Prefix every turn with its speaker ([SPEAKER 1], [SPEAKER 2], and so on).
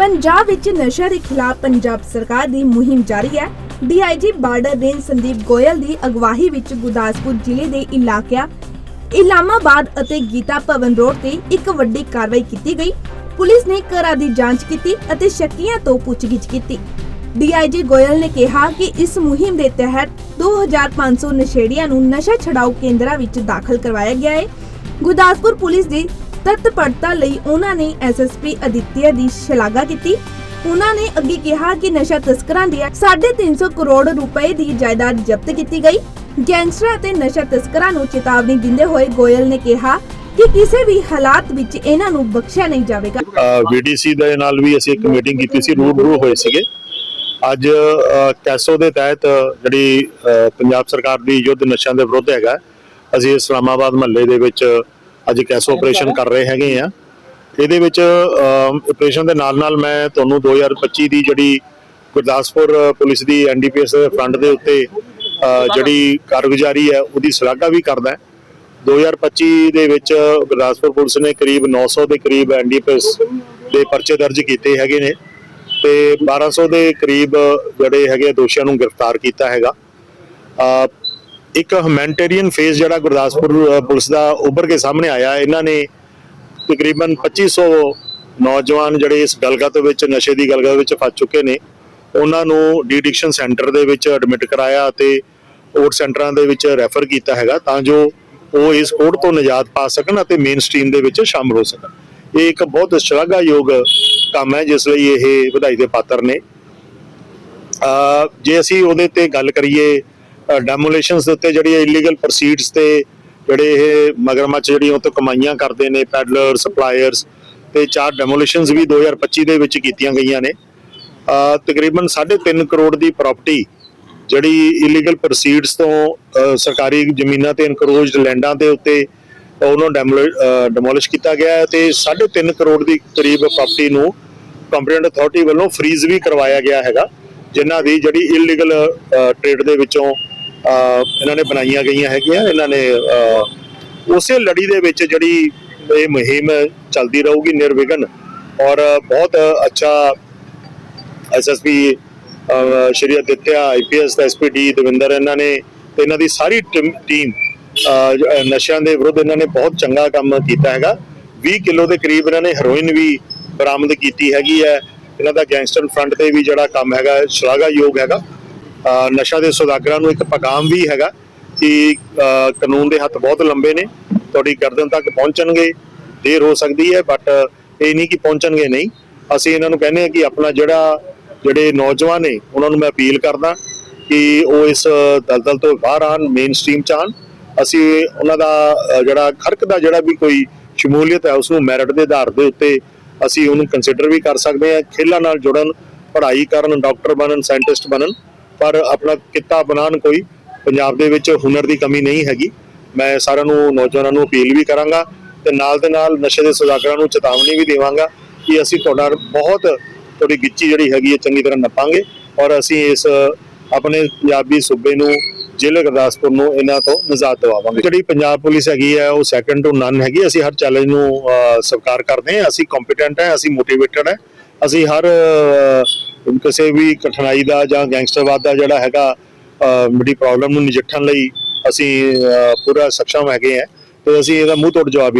[SPEAKER 1] ਪੰਜਾਬ ਵਿੱਚ ਨਸ਼ਾ ਦੇ ਖਿਲਾਫ ਪੰਜਾਬ ਸਰਕਾਰ ਦੀ ਮੁਹਿੰਮ ਜਾਰੀ ਹੈ। DIG border range Sandeep Goyal ਦੀ ਅਗਵਾਈ ਵਿੱਚ ਗੁਰਦਾਸਪੁਰ ਜ਼ਿਲ੍ਹੇ ਦੇ ਇਲਾਕਿਆਂ ਇਲਾਮਾਬਾਦ ਅਤੇ ਗੀਤਾ ਭਵਨ ਰੋਡ ਤੇ ਇੱਕ ਵੱਡੀ ਕਾਰਵਾਈ ਕੀਤੀ ਗਈ। ਪੁਲਿਸ ਨੇ ਘਰਾਂ ਦੀ ਜਾਂਚ ਕੀਤੀ ਅਤੇ ਸ਼ੱਕੀਆਂ ਤੋਂ ਪੁੱਛਗਿੱਛ ਕੀਤੀ। ਡੀਆਈਜੀ ਗੋਇਲ ਨੇ ਕਿਹਾ ਕਿ ਇਸ ਮੁਹਿੰਮ ਦੇ ਤਹਿਤ 2500 ਨਸ਼ੇੜੀਆਂ ਨੂੰ ਨਸ਼ਾ ਛਡਾਊ ਕੇਂਦਰਾਂ ਵਿੱਚ ਦਾਖਲ ਕਰਵਾਇਆ ਗਿਆ ਹੈ। ਗੁਰਦਾਸਪੁਰ ਪੁਲਿਸ ਦੀ ਤਤਪਰਤਾ ਲਈ ਉਹਨਾਂ ਨੇ ਐਸਐਸਪੀ ਅਦਿੱਤਿਆ ਦੀ ਸ਼ਲਾਘਾ ਕੀਤੀ। ਉਹਨਾਂ ਨੇ ਅੱਗੇ ਕਿਹਾ ਕਿ ਨਸ਼ਾ ਤਸਕਰਾਂ ਦੀਆਂ 350 ਕਰੋੜ ਰੁਪਏ ਦੀ ਜਾਇਦਾਦ ਜ਼ਬਤ ਕੀਤੀ ਗਈ। ਗੈਂਗਸਟਰਾਂ ਅਤੇ ਨਸ਼ਾ ਤਸਕਰਾਂ ਨੂੰ ਚੇਤਾਵਨੀ ਦਿੰਦੇ ਹੋਏ ਗੋਇਲ ਨੇ ਕਿਹਾ ਕਿ ਕਿਸੇ ਵੀ ਹਾਲਾਤ ਵਿੱਚ ਇਹਨਾਂ ਨੂੰ ਬਖਸ਼ਿਆ ਨਹੀਂ ਜਾਵੇਗਾ।
[SPEAKER 2] ਵੀਡੀਸੀ ਦੇ ਨਾਲ ਵੀ ਅਸੀਂ ਇੱਕ ਮੀਟਿੰਗ ਕੀਤੀ ਸੀ, ਰੂਬਰੂ ਹੋਏ ਸੀਗੇ। ਅੱਜ ਕੈਸੋ ਦੇ ਤਹਿਤ ਜਿਹੜੀ ਪੰਜਾਬ ਸਰਕਾਰ ਦੀ ਯੁੱਧ ਨਸ਼ਿਆਂ ਦੇ ਵਿਰੁੱਧ ਹੈਗਾ, ਅਸੀਂ ਇਸਲਾਮਾਬਾਦ ਮਹੱਲੇ ਦੇ ਵਿੱਚ ਅੱਜ ਕੈਸੋ ਆਪਰੇਸ਼ਨ ਕਰ ਰਹੇ ਹੈਗੇ ਆ। ਇਹਦੇ ਵਿੱਚ ਆਪਰੇਸ਼ਨ ਦੇ ਨਾਲ ਨਾਲ ਮੈਂ ਤੁਹਾਨੂੰ 2025 ਦੀ ਜਿਹੜੀ ਗੁਰਦਾਸਪੁਰ ਪੁਲਿਸ ਦੀ ਐਨਡੀਪੀਐਸ ਫੰਡ ਦੇ ਉੱਤੇ ਜਿਹੜੀ ਕਾਰਗੁਜ਼ਾਰੀ ਹੈ, ਉਹਦੀ ਸ਼ਲਾਘਾ ਵੀ ਕਰਦਾ 2025 ਦੇ ਵਿੱਚ ਗੁਰਦਾਸਪੁਰ ਪੁਲਿਸ ਨੇ ਕਰੀਬ 900 ਦੇ ਕਰੀਬ ਐਨਡੀਪੀਐਸ ਦੇ ਪਰਚੇ ਦਰਜ ਕੀਤੇ ਹੈਗੇ ਨੇ ਤੇ 1200 ਦੇ ਕਰੀਬ ਜਿਹੜੇ ਹੈਗੇ ਦੋਸ਼ੀਆਂ ਨੂੰ ਗ੍ਰਿਫਤਾਰ ਕੀਤਾ ਹੈਗਾ। ਇੱਕ ਹਮੈਨਟੇਰੀਅਨ ਫੇਸ ਜਿਹੜਾ ਗੁਰਦਾਸਪੁਰ ਪੁਲਿਸ ਦਾ ਉੱਭਰ ਕੇ ਸਾਹਮਣੇ ਆਇਆ, ਇਹਨਾਂ ਨੇ ਤਕਰੀਬਨ 2500 ਨੌਜਵਾਨ ਜਿਹੜੇ ਇਸ ਗਲਗਤ ਵਿੱਚ, ਨਸ਼ੇ ਦੀ ਗਲਗਤ ਵਿੱਚ ਫਸ ਚੁੱਕੇ ਨੇ, ਉਹਨਾਂ ਨੂੰ ਡੀਡਿਕਸ਼ਨ ਸੈਂਟਰ ਦੇ ਵਿੱਚ ਐਡਮਿਟ ਕਰਾਇਆ ਤੇ ਓਟ ਸੈਂਟਰਾਂ ਦੇ ਵਿੱਚ ਰੈਫਰ ਕੀਤਾ ਹੈਗਾ ਤਾਂ ਜੋ ਉਹ ਇਸ ਕੋਡ ਤੋਂ ਨਿਜਾਤ ਪਾ ਸਕਣ ਅਤੇ ਮੇਨ ਸਟ੍ਰੀਮ ਦੇ ਵਿੱਚ ਸ਼ਾਮਲ ਹੋ ਸਕਣ। ਇਹ ਇੱਕ ਬਹੁਤ ਸ਼ਲਾਘਾਯੋਗ ਕੰਮ ਹੈ, ਜਿਸ ਲਈ ਇਹ ਵਧਾਈ ਦੇ ਪਾਤਰ ਨੇ। ਜੇ ਅਸੀਂ ਉਹਦੇ ਤੇ ਗੱਲ ਕਰੀਏ ਡੈਮੋਲੇਸ਼ਨਸ ਦੇ ਉੱਤੇ ਜਿਹੜੀ ਇਲੀਗਲ ਪ੍ਰੋਸੀਡਸ ਤੇ ਜਿਹੜੇ ਇਹ ਮਗਰਮੱਛ ਜਿਹੜੀਆਂ ਉਹ ਤੋਂ ਕਮਾਈਆਂ ਕਰਦੇ ਨੇ ਪੈਡਲਰ ਸਪਲਾਇਰਸ ਤੇ ਚਾਰ ਡੈਮੋਲੇਸ਼ਨਸ ਵੀ 2025 ਦੇ ਵਿੱਚ ਕੀਤੀਆਂ ਗਈਆਂ ਨੇ। ਅ, ਤਕਰੀਬਨ 3.5 ਕਰੋੜ ਦੀ ਪ੍ਰਾਪਰਟੀ ਜਿਹੜੀ ਇਲੀਗਲ ਪ੍ਰੋਸੀਡਸ ਤੋਂ ਸਰਕਾਰੀ ਜ਼ਮੀਨਾਂ ਤੇ ਇਨਕਰੋਜਡ ਲੈਂਡਾਂ ਦੇ ਉੱਤੇ ਉਹਨੂੰ ਡੈਮੋਲਿਸ਼ ਕੀਤਾ ਗਿਆ ਹੈ ਤੇ 3.5 ਕਰੋੜ ਦੀ ਕਰੀਬ ਪ੍ਰਾਪਰਟੀ ਨੂੰ ਕੰਪੀਟੈਂਟ ਅਥਾਰਟੀ ਵੱਲੋਂ ਫ੍ਰੀਜ਼ ਵੀ ਕਰਵਾਇਆ ਗਿਆ ਹੈਗਾ ਜਿਨ੍ਹਾਂ ਦੀ ਜਿਹੜੀ ਇਲੀਗਲ ਟ੍ਰੇਡ ਦੇ ਵਿੱਚੋਂ ਇਹਨਾਂ ਨੇ ਬਣਾਈਆਂ ਗਈਆਂ ਹੈਗੀਆਂ, ਇਹਨਾਂ ਨੇ ਉਸੇ ਲੜੀ ਦੇ ਵਿੱਚ ਜਿਹੜੀ ਇਹ ਮੁਹਿੰਮ ਚੱਲਦੀ ਰਹੂਗੀ ਨਿਰਵਿਘਨ ਔਰ ਬਹੁਤ ਅੱਛਾ ਐਸਐਸਪੀ ਸ਼੍ਰੀ ਅਦਿੱਤਿਆ ਆਈਪੀਐਸ ਦਾ ਐਸਪੀਡੀ ਦਵਿੰਦਰ ਇਹਨਾਂ ਨੇ ਤੇ ਇਹਨਾਂ ਦੀ ਸਾਰੀ ਟੀਮ ਨਸ਼ਿਆਂ ਦੇ ਵਿਰੁੱਧ ਇਹਨਾਂ ਨੇ ਬਹੁਤ ਚੰਗਾ ਕੰਮ ਕੀਤਾ ਹੈਗਾ। 20 ਕਿਲੋ ਦੇ ਕਰੀਬ ਇਹਨਾਂ ਨੇ ਹੈਰੋਇਨ ਵੀ ਬਰਾਮਦ ਕੀਤੀ ਹੈਗੀ ਹੈ। ਇਹਨਾਂ ਦਾ ਗੈਂਗਸਟਰ ਫਰੰਟ ਤੇ ਵੀ ਜਿਹੜਾ ਕੰਮ ਹੈਗਾ, ਸ਼ਲਾਘਾਯੋਗ ਹੈਗਾ। ਨਸ਼ਾ ਦੇ ਸੁਦਾਗਰਾਂ ਨੂੰ ਇੱਕ ਪੈਗਾਮ ਵੀ ਹੈਗਾ ਕਿ ਕਾਨੂੰਨ ਦੇ ਹੱਥ ਬਹੁਤ ਲੰਬੇ ਨੇ, ਤੁਹਾਡੀ ਗਰਦਨ ਤੱਕ ਪਹੁੰਚਣਗੇ, ਦੇਰ ਹੋ ਸਕਦੀ ਹੈ ਬਟ ਇਹ ਨਹੀਂ ਕਿ ਪਹੁੰਚਣਗੇ ਨਹੀਂ। ਅਸੀਂ ਇਹਨਾਂ ਨੂੰ ਕਹਿੰਦੇ ਆ ਕਿ ਆਪਣਾ ਜਿਹੜਾ, ਜਿਹੜੇ ਨੌਜਵਾਨ ਨੇ, ਉਹਨਾਂ ਨੂੰ ਮੈਂ ਅਪੀਲ ਕਰਦਾ ਕਿ ਉਹ ਇਸ ਦਲਦਲ ਤੋਂ ਬਾਹਰ ਆਣ ਮੇਨ ਸਟ੍ਰੀਮ ਚ ਆਉਣ। ਅਸੀਂ ਉਹਨਾਂ ਦਾ ਜਿਹੜਾ ਖਰਕ ਦਾ ਜਿਹੜਾ ਵੀ ਕੋਈ ਸ਼ਮੂਲੀਅਤ ਹੈ ਉਸ ਨੂੰ ਮੈਰਿਟ ਦੇ ਆਧਾਰ ਦੇ ਉੱਤੇ ਅਸੀਂ ਉਹਨੂੰ ਕੰਸੀਡਰ ਵੀ ਕਰ ਸਕਦੇ ਹਾਂ, ਖੇਲਾਂ ਨਾਲ ਜੁੜਨ, ਪੜ੍ਹਾਈ ਕਰਨ ਡਾਕਟਰ ਬਣਨ ਸਾਇੰਟਿਸਟ ਬਣਨ। ਪਰ ਆਪਣਾ ਕਿੱਤਾ ਬਣਾਉਣ ਕੋਈ ਪੰਜਾਬ ਦੇ ਵਿੱਚ ਹੁਨਰ ਦੀ ਕਮੀ ਨਹੀਂ ਹੈਗੀ। ਮੈਂ ਸਾਰਿਆਂ ਨੂੰ ਨੌਜਵਾਨਾਂ ਨੂੰ ਅਪੀਲ ਵੀ ਕਰਾਂਗਾ ਤੇ ਨਾਲ ਦੇ ਨਾਲ ਨਸ਼ੇ ਦੇ ਸੁਦਾਗਰਾਂ ਨੂੰ ਚੇਤਾਵਨੀ ਵੀ ਦੇਵਾਂਗਾ ਕਿ ਅਸੀਂ ਤੁਹਾਡਾ ਬਹੁਤ ਤੁਹਾਡੀ ਗਿੱਚੀ ਜਿਹੜੀ ਹੈਗੀ ਹੈ ਚੰਗੀ ਤਰ੍ਹਾਂ ਨੱਪਾਂਗੇ ਔਰ ਅਸੀਂ ਇਸ ਆਪਣੇ ਪੰਜਾਬੀ ਸੂਬੇ ਨੂੰ ਜ਼ਿਲ੍ਹਾ ਗੁਰਦਾਸਪੁਰ ਨੂੰ ਇਹਨਾਂ ਤੋਂ ਨਿਜਾਤ ਦਿਵਾਵਾਂਗੇ। ਜਿਹੜੀ ਪੰਜਾਬ ਪੁਲਿਸ ਹੈਗੀ ਹੈ ਉਹ ਸੈਕੰਡ ਟੂ ਨਨ ਹੈਗੀ। ਅਸੀਂ ਹਰ ਚੈਲੰਜ ਨੂੰ ਅਹ, ਸਵੀਕਾਰ ਕਰਦੇ ਹਾਂ। ਅਸੀਂ ਕੰਪੀਟੈਂਟ ਹੈ ਅਸੀਂ ਮੋਟੀਵੇਟਡ ਹੈ। ਅਸੀਂ ਹਰ ਕਿਸੇ ਵੀ ਕਠਿਨਾਈ ਦਾ ਜਾਂ ਗੈਂਗਸਟਰਵਾਦ ਦਾ ਜਿਹੜਾ ਹੈਗਾ ਮੇਰੀ ਪ੍ਰੋਬਲਮ ਨੂੰ ਨਜਿੱਠਣ ਲਈ ਅਸੀਂ ਪੂਰਾ ਸક્ષਮ ਹੈਗੇ ਆ ਤੇ ਅਸੀਂ ਇਹਦਾ ਮੂੰਹ ਤੋੜ ਜਵਾਬ